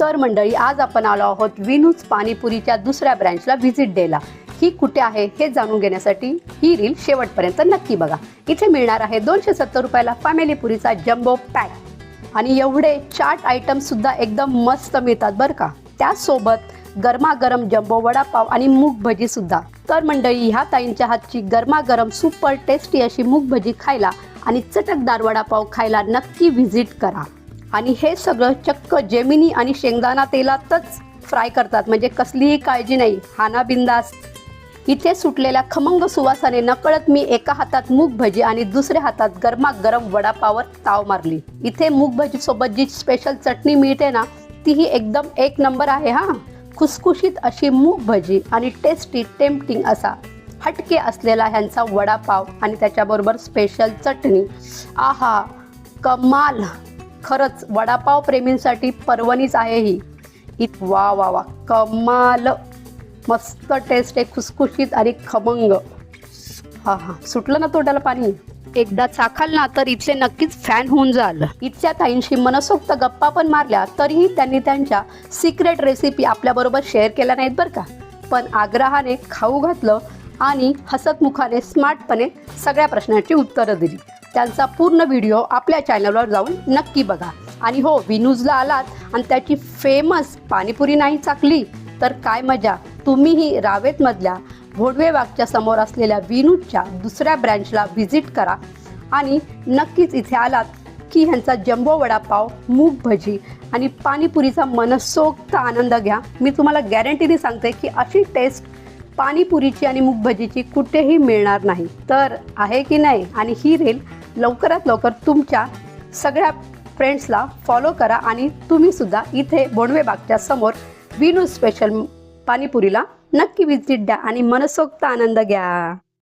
तर मंडळी आज आपण आलो आहोत विनूज पाणीपुरीच्या दुसऱ्या ब्रँचला व्हिजिट द्यायला ही कुठे आहे हे जाणून घेण्यासाठी ही रील शेवटपर्यंत नक्की बघा. इथे मिळणार आहे दोनशे सत्तर रुपयाला फॅमिली पुरीचा जम्बो पॅक आणि एवढे चाट आयटम सुद्धा एकदम मस्त मिळतात बरं का. त्यासोबत गरमागरम जम्बो वडापाव आणि मूग भजी सुद्धा. तर मंडळी ह्या ताईंच्या हातची गरमागरम सुपर टेस्टी अशी मूग भजी खायला आणि चटकदार वडापाव खायला नक्की व्हिजिट करा. आणि हे सगळं चक्क जेमिनी आणि शेंगदाणा तेलातच फ्राय करतात. म्हणजे कसलीही काळजी नाही. हाना बिंदास. इथे सुटलेल्या खमंग सुवासाने नकळत मी एका हातात मूग भजी आणि दुसऱ्या हातात गरमागरम वडापावर ताव मारली. इथे मूग भजी सोबत जी स्पेशल चटणी मिळते ना तीही एकदम एक नंबर आहे हा. खुसखुशीत अशी मूग भजी आणि टेस्टी टेम्पटिंग असा हटके असलेला ह्यांचा वडापाव आणि त्याच्याबरोबर स्पेशल चटणी. आहा कमाल. खरंच वडापाव प्रेमींसाठी पर्वणीच आहे ही. इत वा वा वा. कमाल. मस्त टेस्ट आहे खुसखुशीत आणि खमंग. हा हा. सुटलं ना तोंडाला पाणी? एकदा चाखाल ना तर इथले नक्कीच फॅन होऊन जाल. इथच्या ताईंशी मनसोक्त गप्पा पण मारल्या तरीही त्यांनी त्यांच्या सिक्रेट रेसिपी आपल्याबरोबर शेअर केल्या नाहीत बरं का. पण आग्रहाने खाऊ घातलं आणि हसतमुखाने स्मार्टपणे सगळ्या प्रश्नांची उत्तरं दिली. त्यांचा पूर्ण व्हिडिओ आपल्या चॅनलवर जाऊन नक्की बघा. आणि हो विनूजला आलात आणि त्याची फेमस पाणीपुरी नाही चाकली तर काय मजा. तुम्हीही रावेतमधल्या भोडवेबागच्या समोर असलेल्या विनूजच्या दुसऱ्या ब्रँचला व्हिजिट करा. आणि नक्कीच इथे आलात की ह्यांचा जम्बो वडापाव मूग भजी आणि पाणीपुरीचा मनसोक्त आनंद घ्या. मी तुम्हाला गॅरंटीने सांगते की अशी टेस्ट पाणीपुरीची आणि मूग भजीची कुठेही मिळणार नाही. तर आहे की नाही? आणि ही रील लवकरात लवकर तुमच्या सगळ्या फ्रेंड्सला फॉलो करा आणि तुम्हीसुद्धा इथे बोंडवेबागच्या समोर विनू स्पेशल पाणीपुरीला नक्की विजिट द्या आणि मनसोक्त आनंद घ्या.